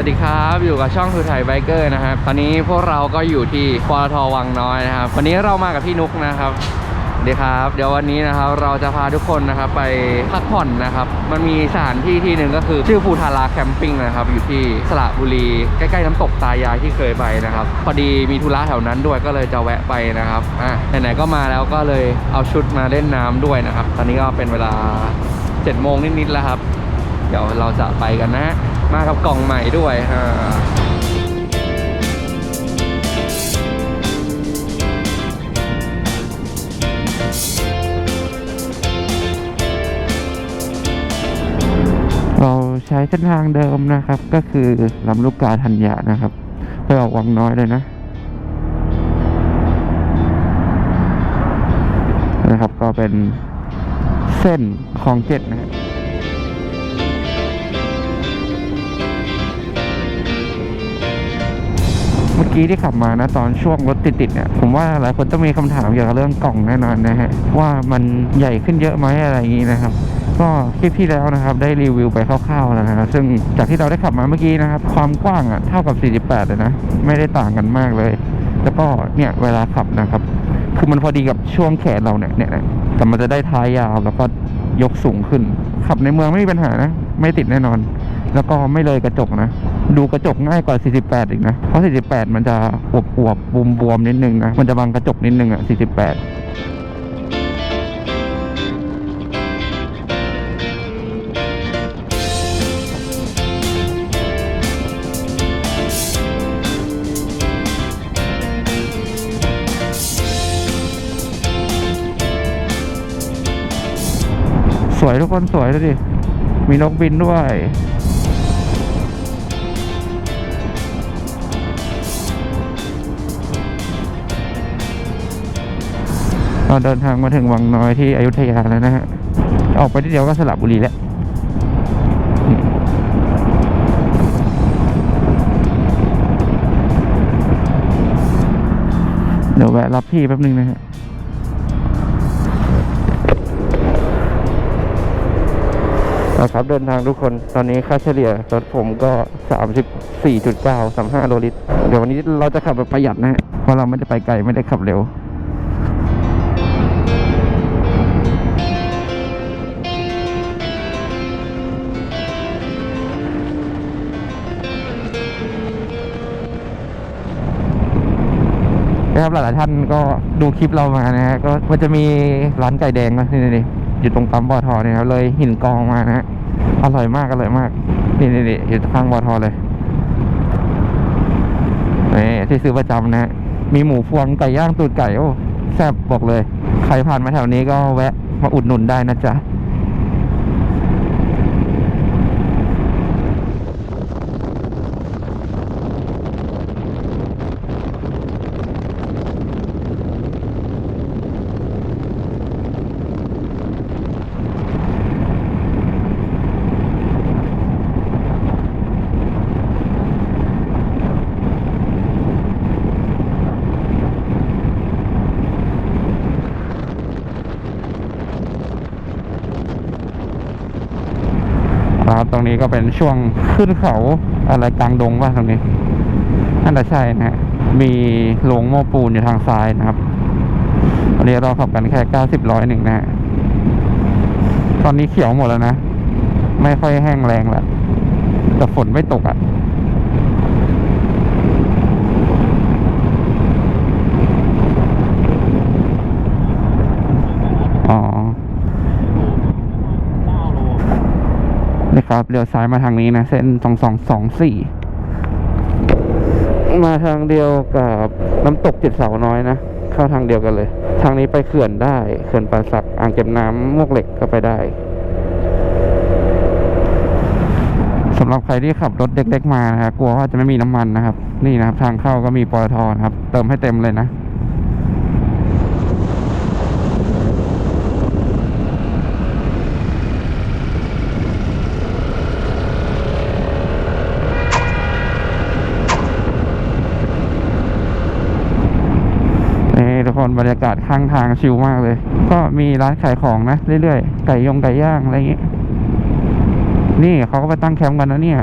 วัสดีครับอยู่กับช่องคือไทยไบเกอร์นะครับตอนนี้พวกเราก็อยู่ที่ปตทวังน้อยนะครับ วันนี้เรามากับพี่นุกนะครับเดี๋ยวครับ เดี๋ยววันนี้นะครับเราจะพาทุกคนนะครับไปพักผ่อนนะครับ มันมีสถานที่ที่หนึ่งก็คือชื่อภูทาราแคมปิ้งนะครับ อยู่ที่สระบุรีใกล้ๆน้ำตกตายายที่เคยไปนะครับ พอดีมีธุระแถวนั้นด้วยก็เลยจะแวะไปนะครับอะไหนๆก็มาแล้วก็เลยเอาชุดมาเล่นน้ำด้วยนะครับ ตอนนี้ก็เป็นเวลา7โมงนิดๆแล้วครับ เดี๋ยวเราจะไปกันนะฮะ มากับกล่องใหม่ด้วยอ่าเราใช้เส้นทางเดิมนะครับ ก็คือลำลูกกาธัญญานะครับ ไปออกวังน้อยเลยนะนะครับก็เป็นเส้นคลองเจ็ดนะฮะเมื่อกี้ที่ขับมานะตอนช่วงรถติดๆเนี่ยผมว่าหลายคนต้องมีคำถามเกี่ยวกับเรื่องกล่องแน่นอนนะฮะว่ามันใหญ่ขึ้นเยอะไหมอะไรอย่างนี้นะครับก็คลิปที่แล้วนะครับได้รีวิวไปคร่าวๆแล้วนะครับซึ่งจากที่เราได้ขับมาเมื่อกี้นะครับความกว้างอะเท่ากับ 48 เลยนะไม่ได้ต่างกันมากเลย แล้วก็เนี่ยเวลาขับนะครับ คือมันพอดีกับช่วงแขนเราเนี่ยเนี่ยแต่มันจะได้ท้ายยาวแล้วก็ยกสูงขึ้น ขับในเมืองไม่มีปัญหานะ ไม่ติดแน่นอน แล้วก็ไม่เลยกระจกนะ ดูกระจกง่ายกว่า 48 อีกนะ เพราะ 48 มันจะอวบอวบวมบวมๆนิดนึงนะ มันจะบังกระจกนิดนึงอะ 48สวยทุกคนสวยเลยดิ มีนกบินด้วย เราเดินทางมาถึงวังน้อยที่อยุธยาแล้วนะฮะ ออกไปทีเดียวก็สระบุรีแล้วเดี๋ยวแวะรับพี่แป๊บนึงนะฮะนะครับเดินทางทุกคนตอนนี้ค่าเฉลี่ยรถผมก็ 34.9 35โลลิตร เดี๋ยววันนี้เราจะขับแบบประหยัดนะฮะเพราะเราไม่ได้ไปไกลไม่ได้ขับเร็ว นะครับหลายๆท่านก็ดูคลิปเรามานะฮะก็มันจะมีร้านไก่แดงนะนี่นี่อยู่ตรงปั๊มบอทอเนี่ยครับเลยหินกองมานะฮะอร่อยมากอร่อยมากนี่นี่นี่อยู่ข้างบอทอเลยนี่ที่ซื้อประจำนะฮะมีหมูพวงไก่ย่างตูดไก่โอ้แซ่บบอกเลย ใครผ่านมาแถวนี้ก็แวะมาอุดหนุนได้นะจ๊ะ ครับ ตรงนี้ก็เป็นช่วงขึ้นเขาอะไรกลางดงว่าตรงนี้น่าจะใช่นะฮะมีโรงโมปูนอยู่ทางซ้ายนะครับวันนี้เราขับกันแค่เก้าสิบร้อยหนึ่งนะฮะตอนนี้เขียวหมดแล้วนะ ไม่ค่อยแห้งแรงแล้วแต่ฝนไม่ตกอะ่ะ อ๋อ นี่ครับ เลี้ยวซ้ายมาทางนี้นะ เส้นสองสองสองสี่มาทางเดียวกับน้ำตกเจ็ดเสาน้อยนะ เข้าทางเดียวกันเลย ทางนี้ไปเขื่อนได้ เขื่อนป่าสักอ่างเก็บน้ำมวกเหล็กก็ไปได้สำหรับใครที่ขับรถเล็กๆมานะฮะกลัวว่าจะไม่มีน้ำมันนะครับ นี่นะครับ ทางเข้าก็มีปตทนะครับ เติมให้เต็มเลยนะ รยากาศข้างทางชิลมากเลย ก็มีร้านขายของนะเรื่อยๆ ไก่ยงไก่ย่างอะไรอย่างเงี้ยนี่เขาก็ไปตั้งแคมป์กันนะเนี่ย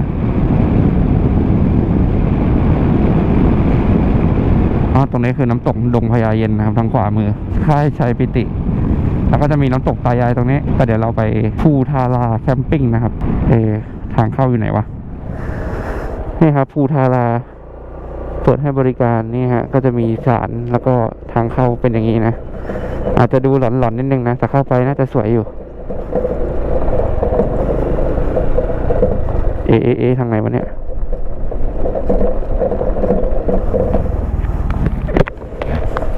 อ๋อตรงนี้คือน้ำตกดงพญาเย็นนะครับทางขวามือ ค่ายชัยปิติ แล้วก็จะมีน้ำตกตายายตรงนี้ ก็เดี๋ยวเราไปภูทาราแคมปิ้งนะครับ เอ ทางเข้าอยู่ไหนวะ นี่ครับภูทารา เปิดให้บริการนี่ฮะก็จะมีศาลแล้วก็ทางเข้าเป็นอย่างนี้นะ อาจจะดูหลอนๆนิดนึงนะแต่เข้าไปน่าจะสวยอยู่ เอเอเอทางไหนวะเนี่ย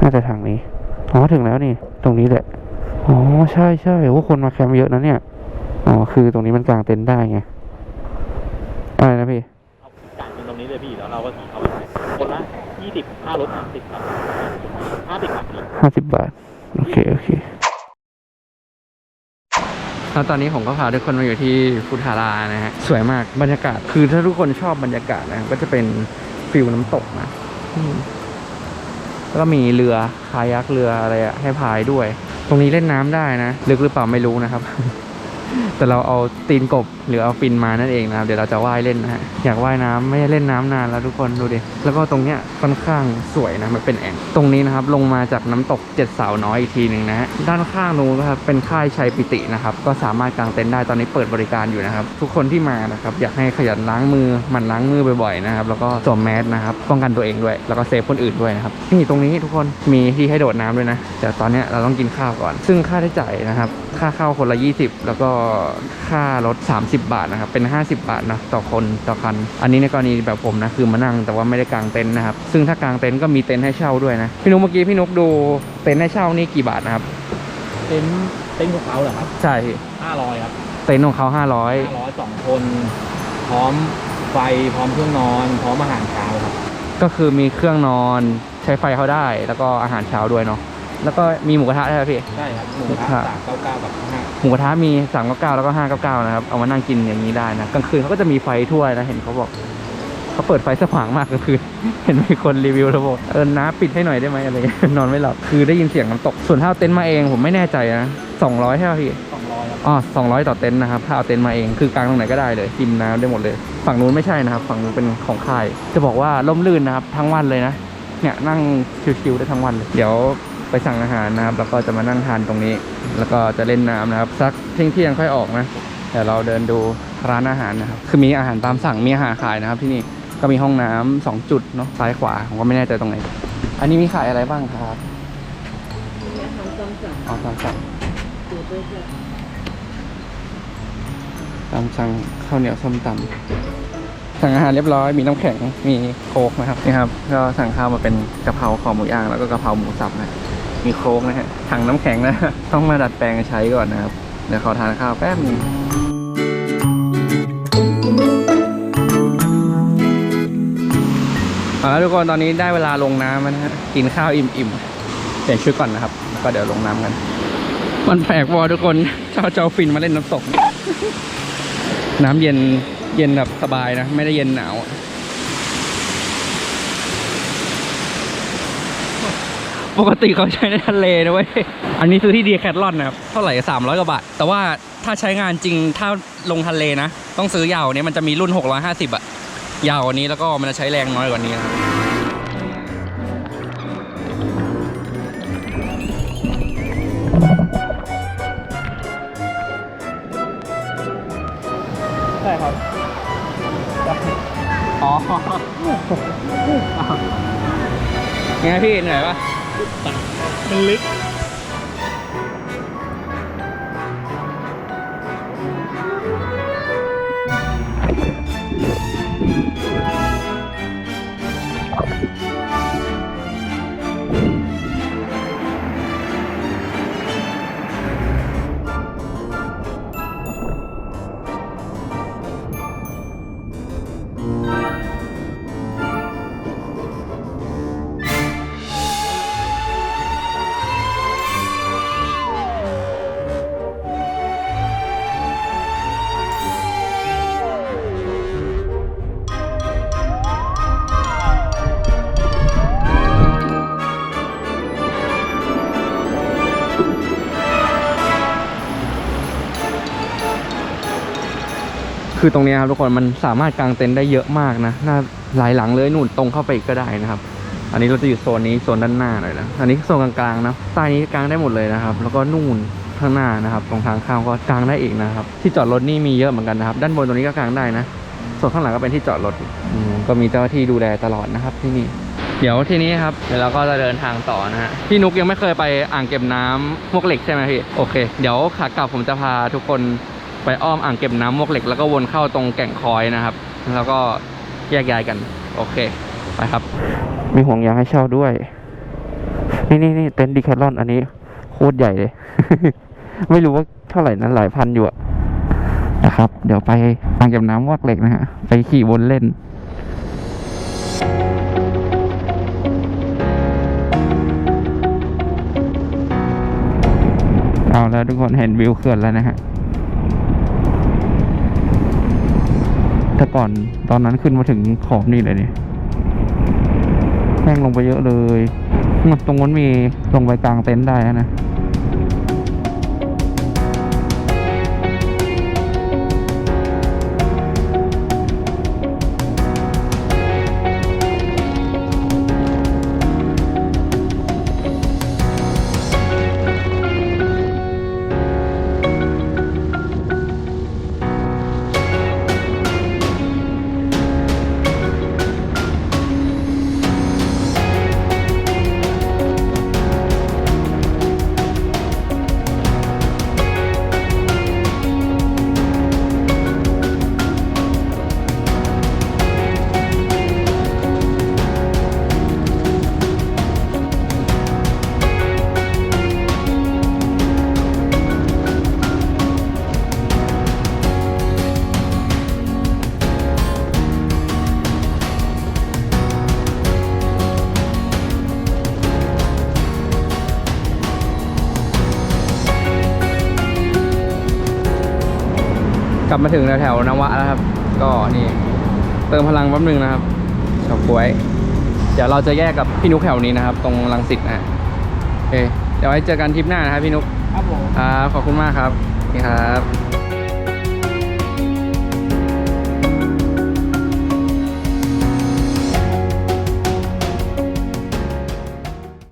น่าจะทางนี้อ๋อถึงแล้วนี่ ตรงนี้แหละอ๋อใช่ใช่ว่าคนมาแคมป์เยอะนะเนี่ยอ๋อคือตรงนี้มันกางเต็นท์ได้ไงอะไรนะพี่ ยี่สิบค่ารถสามสิบครับห้าสิบบาทพี่ห้าสิบบาท โอเค โอเคแล้วตอนนี้ผมก็พาทุกคนมาอยู่ที่พุทธารานะฮะ สวยมากบรรยากาศ คือถ้าทุกคนชอบบรรยากาศนะก็จะเป็นฟิลน้ำตกนะอืมแล้วก็มีเรือคายักเรืออะไรอะให้พายด้วย ตรงนี้เล่นน้ำได้นะ ลึกหรือเปล่าไม่รู้นะครับ แต่เราเอาตีนกบ หรือเอาฟินมานั่นเองนะครับ เดี๋ยวเราจะว่ายเล่นนะฮะ อยากว่ายน้ำไม่ได้เล่นน้ำนานแล้วทุกคนดูดิ แล้วก็ตรงเนี้ยค่อนข้างสวยนะมันเป็นแอ่ง ตรงนี้นะครับลงมาจากน้ำตกเจ็ดสาวน้อยอีกทีหนึ่งนะฮะ ด้านข้างนู้นนะครับเป็นค่ายชัยปิตินะครับ ก็สามารถกางเต็นท์ได้ตอนนี้เปิดบริการอยู่นะครับ ทุกคนที่มานะครับอยากให้ขยันล้างมือมันล้างมือบ่อยๆนะครับ แล้วก็สวมแมสนะครับ ป้องกันตัวเองด้วย แล้วก็เซฟคนอื่นด้วยนะครับ นี่ตรงนี้ทุกคนมีที่ให้โดดน้ำด้วยนะ แต่ตอนเนี้ยเราต้องกินข้าวก่อน ซึ่งค่าใช้จ่ายนะครับ ค่าเข้าคนละ 20 แล้วก็ค่ารถ 30บาทนะครับเป็น 50 บาทนะต่อคนต่อคัน อันนี้ในกรณีแบบผมนะคือมานั่งแต่ว่าไม่ได้กางเต็นท์นะครับ ซึ่งถ้ากางเต็นท์ก็มีเต็นท์ให้เช่าด้วยนะพี่นุ๊กเมื่อกี้พี่นุ๊กดูเต็นท์ให้เช่านี่กี่บาทนะครับเต็นท์เต็นท์ของเขาเหรอครับใช่พี่ห้าร้อยครับเต็นท์ของเขา500ห้าร้อยสองคน พร้อมไฟพร้อมเครื่องนอน พร้อมอาหารเช้าครับก็คือมีเครื่องนอนใช้ไฟเขาได้ แล้วก็อาหารเช้าด้วยเนาะ แล้วก็มีหมูกระทะใช่ไหมพี่ ใช่ครับหมูกระครัทะบสามเก้าเก้ากับห้าหมูกระทะมี3 9 9แล้วก็5 9 9นะครับ เอามานั่งกินอย่างนี้ได้นะกลางคืนเขาก็จะมีไฟทั่วนะเห็นเขาบอกเขาเปิดไฟสว่างมากกลางคืน เห็นมีคนรีวิวแล้วบอกเออน้าปิดให้หน่อยได้ไหมอะไรเงี้ยนอนไม่หลับคือได้ยินเสียงน้ำตกส่วนถ้าเอาเต็นท์มาเองผมไม่แน่ใจนะ200ใช่ไหมพี่สองร้อยครับอ๋อสองร้อยต่อเต็นท์นะครับถ้าเอาเต็นท์มาเองคือกางตรงไหนก็ได้เลยกินน้ำได้หมดเลย ฝั่งนู้นไม่ใช่นะครับ ฝั่งนู้นเป็นของค่าย จะบอกว่าร่มรื่นนะครับทั้งวันเลยนะเนี่ยนั่งชิวๆได้ทั้งวันเลยเดี๋ยว ไปสั่งอาหารนะครับ แล้วก็จะมานั่งทานตรงนี้ แล้วก็จะเล่นน้ำนะครับ สักเที่ยงเที่ยงค่อยออกนะเดี๋ยวเราเดินดูร้านอาหารนะครับ คือมีอาหารตามสั่งมีอาหารขายนะครับ ที่นี่ก็มีห้องน้ำสองจุดเนาะซ้ายขวาผมก็ไม่แน่ใจตรงไหน อันนี้มีขายอะไรบ้างครับอ๋อตามสั่งตามสั่งข้าวเหนียวส้มตำสั่งอาหารเรียบร้อย มีน้ำแข็ง มีโค้กนะครับนี่ครับ ก็สั่งข้าวมาเป็นกะเพราคอหมูย่างแล้วก็กะเพราหมูสับนะ มีโค้กนะฮะถังน้ำแข็งนะต้องมาดัดแปลงใช้ก่อนนะครับ เดี๋ยวขอทานข้าวแป๊บนึงเอาละทุกคนตอนนี้ได้เวลาลงน้ำนะฮะกินข้าวอิ่มๆเปลี่ยนชุดก่อนนะครับแล้วก็เดี๋ยวลงน้ำกัน มันแปลกวอทุกคนเจ้าเจ้าฟินมาเล่นน้ำตก น้ำเย็นเย็นแบบสบายนะ ไม่ได้เย็นหนาว ปกติเขาใช้ในทะเลนะเว้ย อันนี้ซื้อที่ดีแคทลอนนะครับ เท่าไหร่สามร้อยกว่าบาท แต่ว่าถ้าใช้งานจริง ถ้าลงทะเลนะ ต้องซื้อยาวกว่านี้มันจะมีรุ่น 650อะยาวกว่านี้แล้วก็มันจะใช้แรงน้อยกว่านี้นะครับใช่ครับ อ๋อไงพี่เหนื่อยปะ มันลึก คือตรงนี้ครับทุกคนมันสามารถกางเต็นท์ได้เยอะมากนะน่าหลายหลังเลยนู่นตรงเข้าไปอีกก็ได้นะครับ อันนี้เราจะอยู่โซนนี้โซนด้านหน้าหน่อยนะอันนี้โซนกลางๆนะใต้นี้กางได้หมดเลยนะครับ แล้วก็นู่นข้างหน้านะครับ ตรงทางข้าก็กางได้อีกนะครับ ที่จอดรถนี่มีเยอะเหมือนกันนะครับ ด้านบนตรงนี้ก็กางได้นะส่วนข้างหลังก็เป็นที่จอดรถก็มีเจ้าหน้าที่ดูแลตลอดนะครับที่นี่เดี๋ยวที่นี้ครับเดี๋ยวเราก็จะเดินทางต่อนะฮะพี่นุกยังไม่เคยไปอ่างเก็บน้ำมวกเหล็กใช่ไหมพี่โอเค เดี๋ยวขากลับผมจะพาทุกคน ไปอ้อมอ่างเก็บน้ำมวกเหล็ก แล้วก็วนเข้าตรงแก่งคอยนะครับ แล้วก็แยกย้ายกัน โอเค ไปครับ มีห่วงยางให้เช่าด้วย นี่นี่นี่เต็นท์ดีแคทลอนอันนี้ โคตรใหญ่เลย ไม่รู้ว่าเท่าไหร่นะหลายพันอยู่อะนะครับ เดี๋ยวไปอ่างเก็บน้ำมวกเหล็กนะฮะ ไปขี่วนเล่นเอาแล้วทุกคนเห็นวิวเขื่อนแล้วนะฮะ แต่ก่อนตอนนั้นขึ้นมาถึงขอบนี่เลยเนี่ยแห้งลงไปเยอะเลย ตรงนั้นมีลงไปกลางเต็นท์ได้นะ กลับมาถึงแถวๆนวะแล้วครับ ก็นี่ เติมพลังแป๊บนึงนะครับชาวกล้วย เดี๋ยวเราจะแยกกับพี่นุกแถวนี้นะครับ ตรงลังสิตนะฮะโอเคเดี๋ยวไว้เจอกันทริปหน้านะครับพี่นุกครับผมครับขอบคุณมากครับนี่ครับ